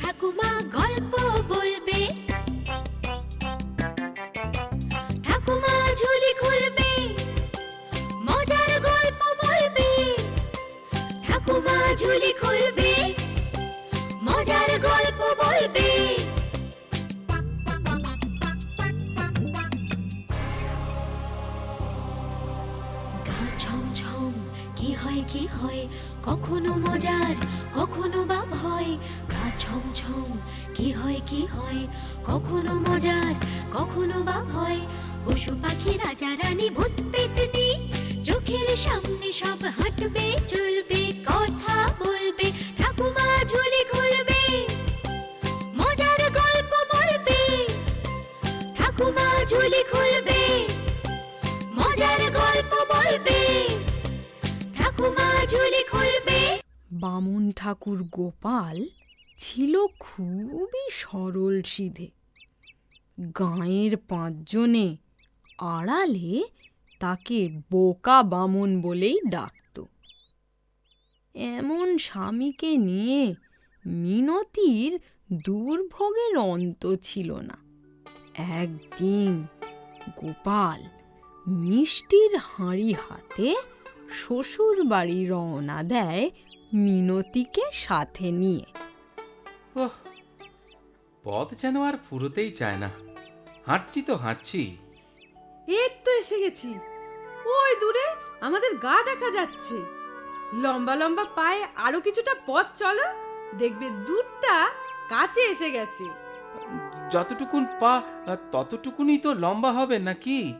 ঠাকুমা পশু পাখি রাজা রানী ভূত পেতনি, চোখের সামনে সব হাঁটবে, চলবে, কথা বলবে, ঠাকুমা ঝুলি খুলবে, মজার গল্প বলবে, ঠাকুমা ঝুলি খুলবে, মজার গল্প বলবে, ঠাকুমা ঝুলি খুলবে। বামুন ঠাকুর গোপাল ছিল খুবই সরল সিধে। গাঁয়ের পাঁচজনে আড়ালে তাকে বোকা বামন বলেই ডাকত। এমন স্বামীকে নিয়ে মিনতির দুর্ভোগের অন্ত ছিল না। একদিন গোপাল মিষ্টির হাঁড়ি হাতে শ্বশুর বাড়ি রওনা দেয় মিনতিকে সাথে নিয়ে। পথ যেন আর ফুরোতেই চায় না। হাঁটছি তো হাঁটছি। এই তো এসে গেছি। ওই দূরে আমাদের গা দেখা যাচ্ছে। লম্বা লম্বা পায়ে আরও কিছুটা পথ চলো দেখবে দূরটা কাছে এসে গেছে। যতটুকুন পা ততটুকুনই তো লম্বা হবে নাকি?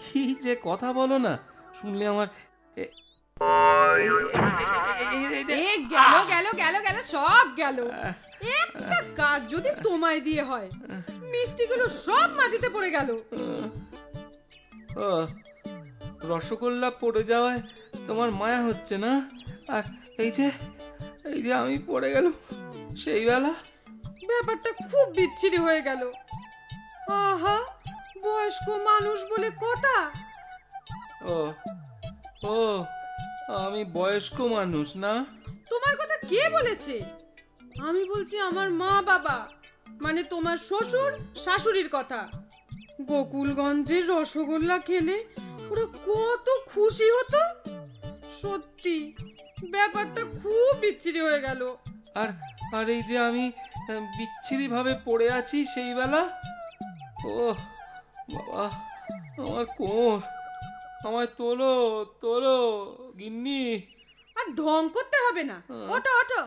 কি যে কথা বলো না শুনলে আমার গেল গেল গেল গেল সব গেল। একটা কাজ যদি তোমায় দিয়ে হয় মিষ্টিগুলো সব মাটিতে পড়ে গেল। রসগোল্লা পড়ে যাওয়ায় তোমার মায়া হচ্ছে না? আর এই যে এই যে আমি পড়ে গেল সেই বেলা? ব্যাপারটা খুব বিচ্ছিরি হয়ে গেল। আহা বয়স্ক মানুষ বলে কথা। ও ও আমি বয়স্ক মানুষ না? তোমার কথা কে বলেছে? আমি বলছি আমার মা বাবা মানে তোমার শ্বশুর শাশুড়ির কথা। গোকুলগঞ্জের রসগোল্লা খেলে ওরা কত খুশি হতো। সত্যি ব্যাপারটা খুব বিচ্ছিরি হয়ে গেল। আর আর এই যে আমি বিচ্ছিরি ভাবে পড়ে আছি সেই বেলা ও বাবা আমার কোমর। আমায় তোলো তোলো গিন্নি। আর ঢং করতে হবে না। হ্যাঁ। ওটো ওটো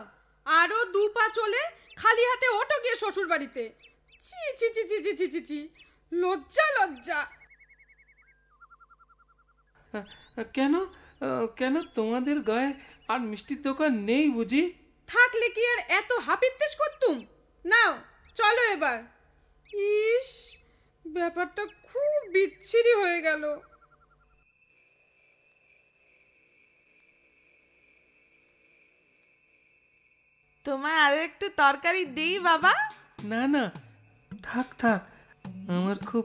আরও দু পা চলে খালি হাতে ওটো গিয়ে শ্বশুর বাড়িতে চি চি চি চি চি চি চি লজ্জা লজ্জা। কেন? কেন তোমাদের গায়ে আর মিষ্টির দোকান নেই বুঝি? থাকলে কি আর এত হাপিত্তেস করতুম? নাও চলো এবার। ইস ব্যাপারটা খুব বিচ্ছিরি হয়ে গেল। তোমায় আরও একটু তরকারি দেই বাবা। না না থাক থাক আমার খুব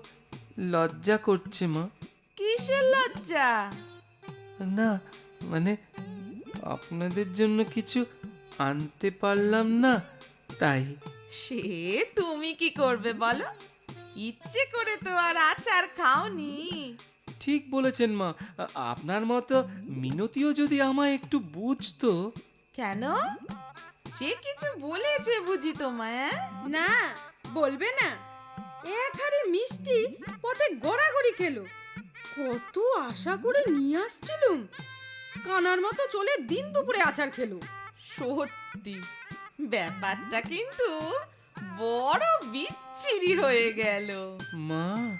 লজ্জা করছে মা। কিসের লজ্জা? না মানে আপনাদের জন্য কিছু আনতে পারলাম না তাই। সে তুমি কি করবে বলো? ইচ্ছে করে তো আর আচার খাওনি। ঠিক বলেছেন মা আপনার মতো মিনতিও যদি আমায় একটু বুঝতো। কেন? সে কিছু বলেছে বুঝি তোমায় হ্যাঁ? না বলবে না। এক হাড়ি মিষ্টি পথে গড়াগড়ি খেলো। কত আশা করে নিয়ে আসছিলুম। কানার মতো চলে দিন দুপুরে আচার খেলো। সত্যি ব্যাপারটা কিন্তু বড় বিচ্ছিরি হয়ে গেল। মা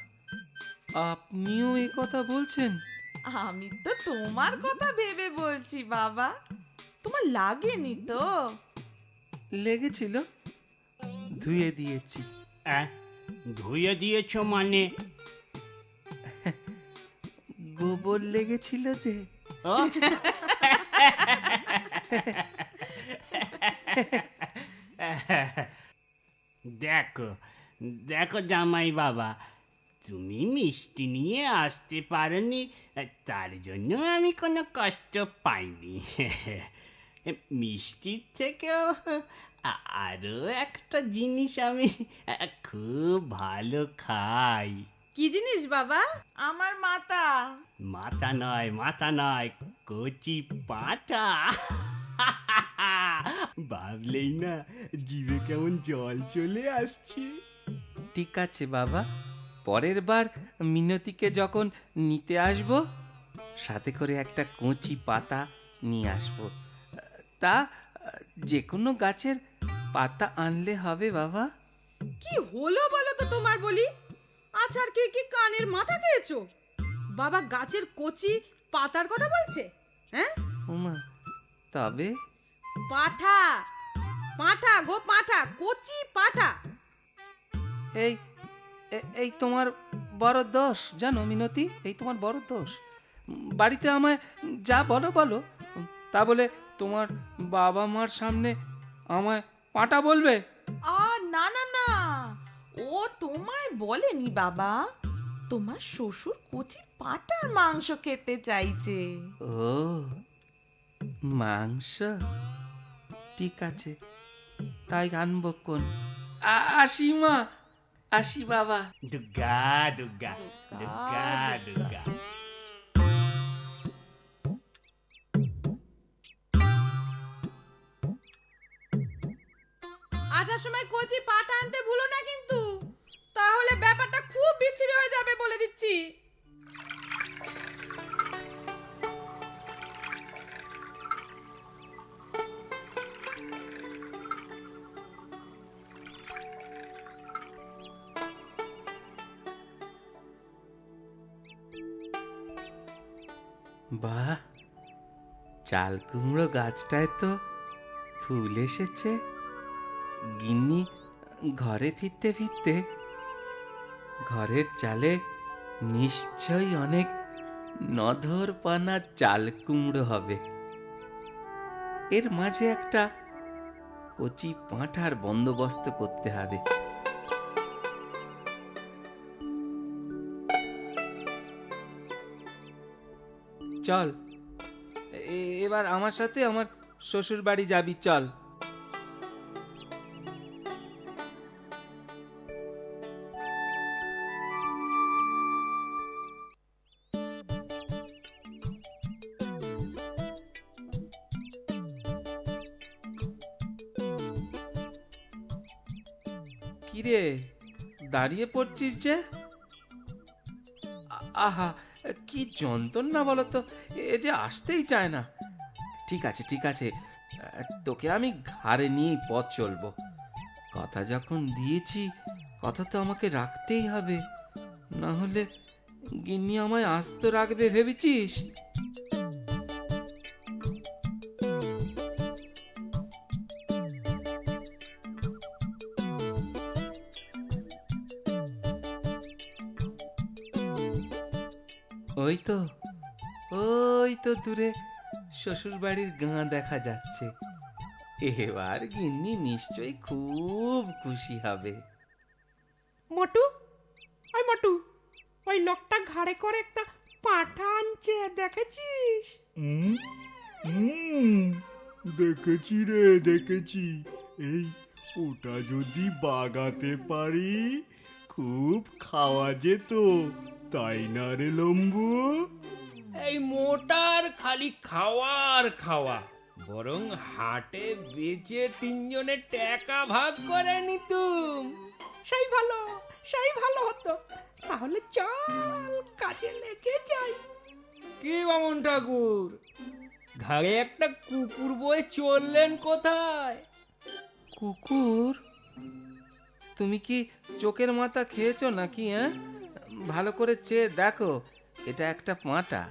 আপনিও এ কথা বলছেন? আমি তো তোমার কথা ভেবে বলছি বাবা। তোমার লাগেনি তো? লেগেছিল? ধুয়ে দিয়েছি। আহ, ধুয়ে দিয়েছ মানে? গোবর লেগেছিল যে। ও? দেখো দেখো জামাই বাবা তুমি মিষ্টি নিয়ে আসতে পারোনি তার জন্য আমি কোনো কষ্ট পাইনি। মিষ্টির থেকেও আ- আরও একটা জিনিস আমি খুব ভালো খাই। কি জিনিস বাবা? আমার মাতা মাথা নয় মাথা নয় কচি পাটা। ভাবলেই না জিভে কেমন জল চলে আসছে। ঠিক আছে বাবা পরের বার মিনতিকে যখন নিতে আসব সাথে করে একটা কচি পাতা নিয়ে আসব। তা যে কোনো গাছের পাতা আনলে হবে বাবা। কি হলো বলো তো তোমার বলি? আছার কে কি কানের মাথা খেয়েছো? বাবা গাছের কচি পাতার কথা বলছে? হ্যাঁ? উমা তবে? পাঠা পাঠা গো পাঠা কচি পাঠা। এই এই তোমার বড় দোষ জানো মিনতি? এই তোমার বড় দোষ। বাড়িতে আমায় যা বলো বলো তা বলে তোমার বাবা মার সামনে আমায় পাটা বলবে? আ না না না। ও তোমায় বলেনি বাবা। তোমার শ্বশুর কচি পাটার মাংস খেতে চাইছে। ও মাংস? ঠিক আছে তাই আনব কোন। আ- আসি মা আসি বাবা। দুর্গা দুর্গা দুর্গা দুর্গা বাহ চাল কুমড়ো গাছটায় তো ফুল এসেছে। গিন্নি ঘরে ফিরতে ফিরতে ঘরের চালে নিশ্চয়ই অনেক নধর পানা চাল কুমড়ো হবে। এর মাঝে একটা কচি পাঁঠার বন্দোবস্ত করতে হবে। চল এবার আমার সাথে আমার শ্বশুর বাড়ি যাবি, চল। কিরে দাঁড়িয়ে পড়ছিস যে? আহা, কি যন্ত্রণা বলতো, এ যে আসতেই চায় না। ঠিক আছে ঠিক আছে, তোকে আমি ঘাড়ে নিয়েই পথ চলবো। কথা যখন দিয়েছি, কথা তো আমাকে রাখতেই হবে। না হলে গিন্নি আমায় আস্ত রাখবে, ভেবেছিস? তো? ওই তো দূরে শ্বশুর বাড়ির গাঁ দেখা যাচ্ছে। এবার গিন্নি নিশ্চয়ই খুব খুশি হবে। মটু ওই মটু ওই লোকটা ঘাড়ে করে একটা পাঠা আনছে দেখেছিস? হুম হুম দেখেছি রে দেখেছি। এই ওটা যদি বাগাতে পারি খুব খাওয়া যেত। তাই না রে লম্বু? এই মোটার খালি খাওয়ার খাওয়া। বরং হাটে বেচে তিনজনে টাকা ভাগ করে নিতুম। সেই ভালো সেই ভালো হতো। তাহলে চল কাজে লেগে যাই। কি বামন ঠাকুর? ঘাড়ে একটা কুকুর বয়ে চললেন কোথায়? কুকুর? তুমি কি চোখের মাথা খেয়েছো নাকি হ্যাঁ ভালো করে চেয়ে দেখো এটা একটা পাঁটা।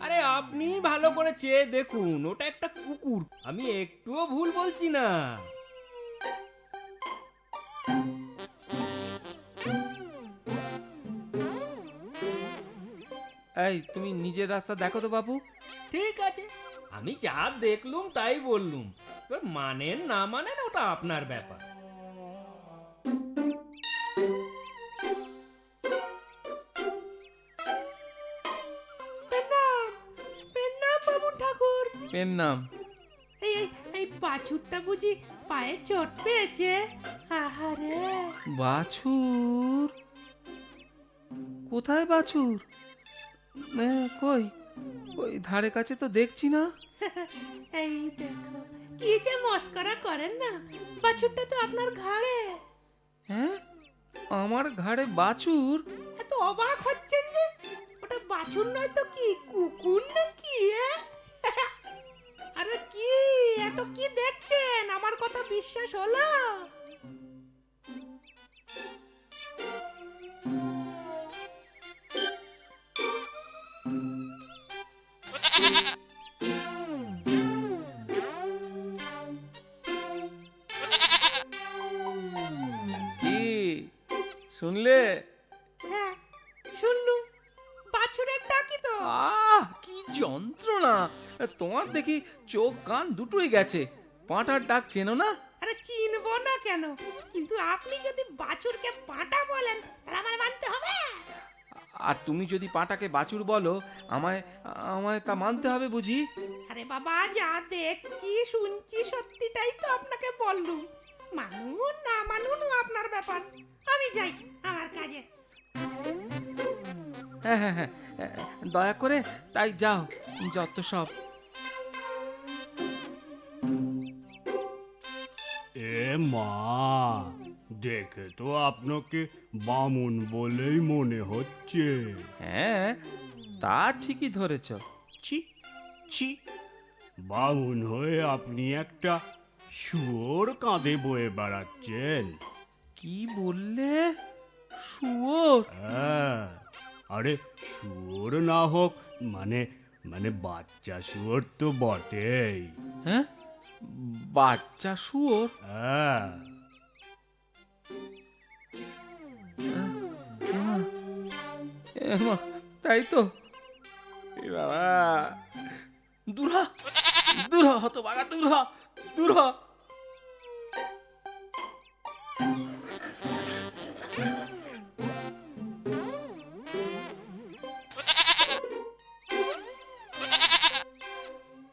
আরে আপনি ভালো করে চেয়ে দেখুন ওটা একটা কুকুর। আমি একটুও ভুল বলছি না। এই তুমি নিজের রাস্তা দেখো তো বাবু। ঠিক আছে আমি যা দেখলুম তাই বললুম। এবার মানেন না মানেন ওটা আপনার ব্যাপার। পেন নাম? এই এই এই বাছুরটা বুঝি পায়ে চোট পেয়েছে। আহারে। বাছুর? কোথায় বাছুর? কই? ওই ধারে কাছে তো দেখছি না। এই দেখো কি যে মস্করা করেন না। বাছুরটা তো আপনার ঘাড়ে। হ্যাঁ? আমার ঘাড়ে বাছুর? এত অবাক হচ্ছেন যে? ওটা বাছুর নয় তো কি কুকুর নাকি এ? বিশ্বাস হলো? কি? শুনলে? হ্যাঁ শুনলুম বাছুরের ডাকি তো। আহ কি যন্ত্রণা। তোমার দেখি চোখ কান দুটোই গেছে। পাঁটার ডাক চেনো না? চিনবো না কেন? কিন্তু আপনি যদি বাছুরকে পাটা বলেন তাহলে আমার মানতে হবে। আর তুমি যদি পাঁটাকে বাছুর বলো আমায় আমায় তা মানতে হবে বুঝি? আরে বাবা যা দেখছি শুনছি সত্যিটাই তো আপনাকে বললুম। মানুন না মানুন আপনার ব্যাপার। আমি যাই আমার কাজে। হ্যাঁ হ্যাঁ হ্যাঁ দয়া করে তাই যাও যত সব। এ মা দেখে তো আপনাকে বামুন বলেই মনে হচ্ছে। হ্যাঁ তা ঠিকই ধরেছ। ছি ছি। বামুন হয়ে আপনি একটা শুয়োর কাঁধে বয়ে বেড়াচ্ছেন। কি বললে? শুয়োর? হ্যাঁ আরে শুয়োর না হোক মানে মানে বাচ্চা শুয়োর তো বটেই। হ্যাঁ? বাচ্চা শুয়োর। হ্যাঁ। তাই তো। বাবা দূর দূর হ, হতভাগা দূর দূর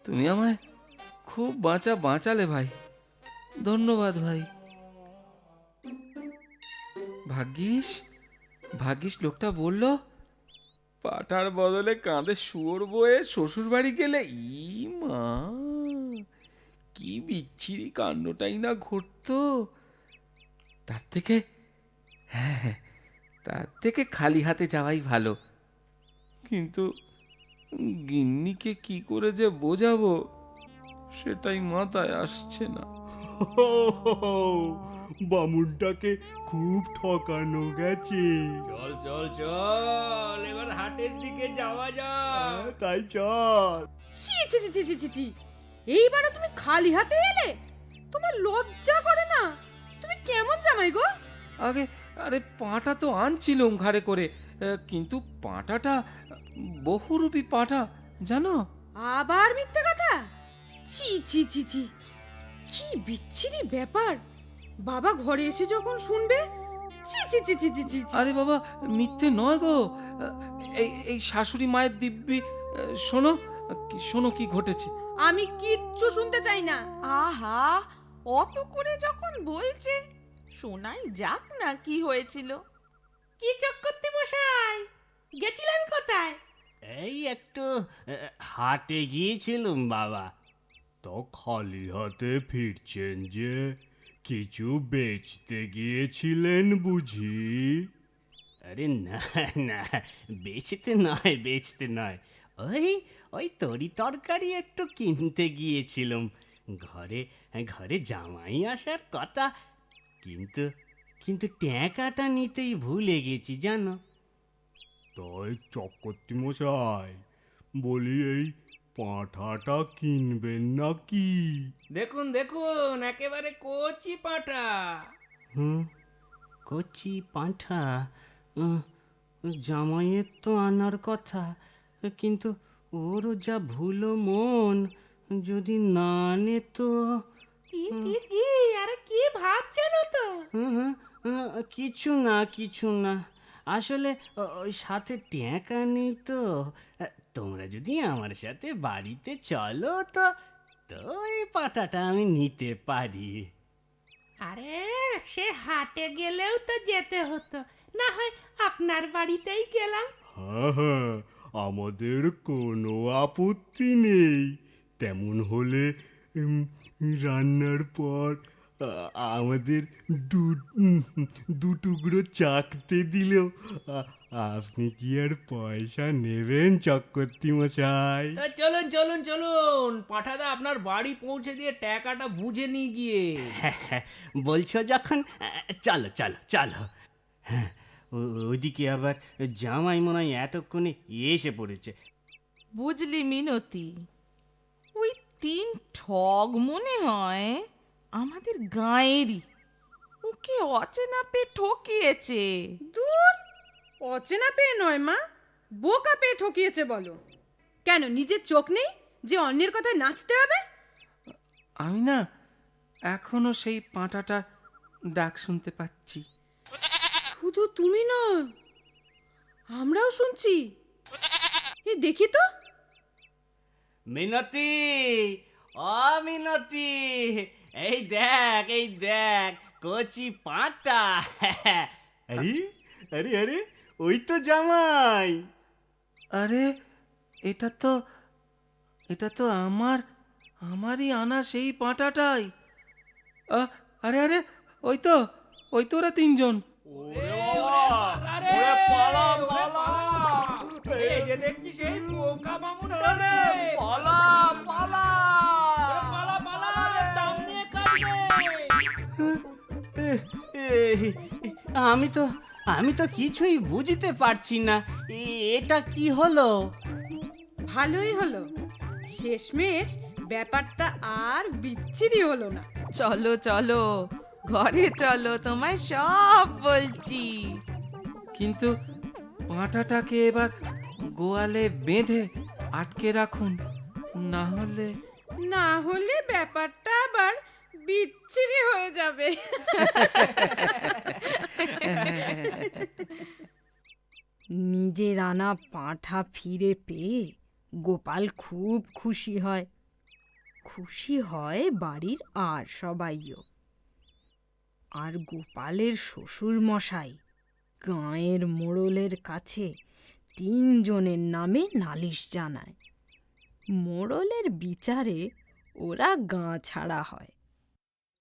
তুমি আমায় খুব বাঁচা বাঁচালে ভাই। ধন্যবাদ ভাই। ভাগ্যিস ভাগ্যিস লোকটা বলল পাঠার বদলে কাঁধে শুয়োর বয়ে শ্বশুর বাড়ি গেলে ই মা কি বিচ্ছিরি কাণ্ডটাই না ঘটতো। তার থেকে হ্যাঁ হ্যাঁ, তার থেকে খালি হাতে যাওয়াই ভালো। কিন্তু গিন্নিকে কি করে যে বোঝাবো? সেটাই মাথায় আসছে না। বামুনটাকে খুব ঠকানো গেছে। চল চল চল এবার হাটের দিকে যাওয়া যাক। হ্যাঁ, তাই চল। ছি ছি ছি ছি ছি ছি ছি। এইবারও তুমি খালি হাতে এলে? তোমার লজ্জা করে না। তুমি কেমন জামাই গো? আগে আরে পাটা তো আনছিলুম ঘাড়ে করে। কিন্তু পাটাটা বহুরূপী পাটা জানো? আবার মিথ্যে কথা? ছি ছি ছি ছি। কি বিচ্ছিরি ব্যাপার। বাবা ঘরে এসে যখন শুনবে ছি ছি ছি ছি ছি ছি। আরে বাবা মিথ্যে নয় গো। এই এই শাশুড়ি মায়ের দিব্যি শোনো কি- শোনো কি ঘটেছে। আমি কিচ্ছু শুনতে চাই না। আহা অত করে যখন বলছে শোনাই যাক না কি হয়েছিল। কি চক্করতি মশাই? গেছিলেন কোথায়? এই একটু হাটে গিয়েছিলুম বাবা। খালি হাতে ফিরছেন যে কিছু বেচতে গিয়েছিলেন বুঝি? আরে না না বেচতে নয় বেচতে নয়। ওই ওই তরি তরকারি একটু কিনতে গিয়েছিলাম। ঘরে ঘরে জামাই আসার কথা। কিন্তু কিন্তু ট্যাঁকাটা নিতেই ভুলে গেছি জানো? তাই চক্রবর্তী মশাই বলি এই পাঁঠাটা কিনবেন নাকি? দেখুন দেখুন একেবারে কচি পাটা হুম? কচি পাঁঠা? জামাইয়ের তো আনার কথা কিন্তু ওরও যা ভুলো মন যদি না আনে তো কি কি কি আরে কি ভাবছেন তো? হুম, হুম, হুম, কিছু না কিছু না। আসলে ওই সাথে ট্যাঁকা নেই তো। তোমরা যদি আমার সাথে বাড়িতে চলো তো তো এই পাটাটা আমি নিতে পারি। আরে সে হাটে গেলেও তো যেতে হতো। না হয় আপনার বাড়িতেই গেলাম। হ্যাঁ হ্যাঁ আমাদের কোনো আপত্তি নেই। তেমন হলে রান্নার পর আমাদের দু উম, দু টুকরো চাকতে দিলেও আপনি কি আর পয়সা নেবেন চক্রবর্তী মশাই তা চলুন চলুন চলুন। পাঠাদা আপনার বাড়ি পৌঁছে দিয়ে টাকাটা বুঝে নিয়ে গিয়ে। বলছো যখন? চলো চলো চলো। হ্যাঁ ও- ওইদিকে আবার জামাই মনে হয় এতক্ষণে এসে পড়েছে। বুঝলি মিনতি ওই তিন ঠগ মনে হয় আমাদের গাঁয়েরই। ওকে অচেনা পে ঠকিয়েছে। দূর অচেনা পেয়ে নয় মা। বোকা পেয়ে ঠকিয়েছে বলো। কেন নিজের চোখ নেই যে অন্যের কথায় নাচতে হবে? আমি না এখনও সেই পাঁটাটার ডাক শুনতে পাচ্ছি। শুধু তুমি নয় আমরাও শুনছি। এ দেখি তো। মিনতি ও মিনতি এই দেখ এই দেখ কচি পাঁটা। আরে আরে আরে ওই তো জামাই। আরে এটা তো এটা তো আমার আমারই আনা সেই পাঁটাটাই। আরে আরে ওই তো ওই তো ওরা তিনজন। আমি তো আমি তো কিছুই বুঝতে পারছি না। এটা কি হলো? ভালোই হলো। শেষমেশ ব্যাপারটা আর বিচ্ছিরি হলো না। চলো চলো ঘরে চলো তোমায় সব বলছি। কিন্তু পাঁটাটাকে এবার গোয়ালে বেঁধে আটকে রাখুন না হলে না হলে ব্যাপারটা আবার বিচ্ছিরি হয়ে যাবে। নিজের আনা পাঁঠা ফিরে পেয়ে গোপাল খুব খুশি হয়। খুশি হয় বাড়ির আর সবাইও। আর গোপালের শ্বশুর মশাই গাঁয়ের মোড়লের কাছে তিনজনের নামে নালিশ জানায়। মোড়লের বিচারে ওরা গাঁ ছাড়া হয়।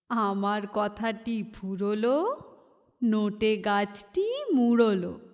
আমার কথাটি ফুরলো, নোটে গাছটি মুড়লো।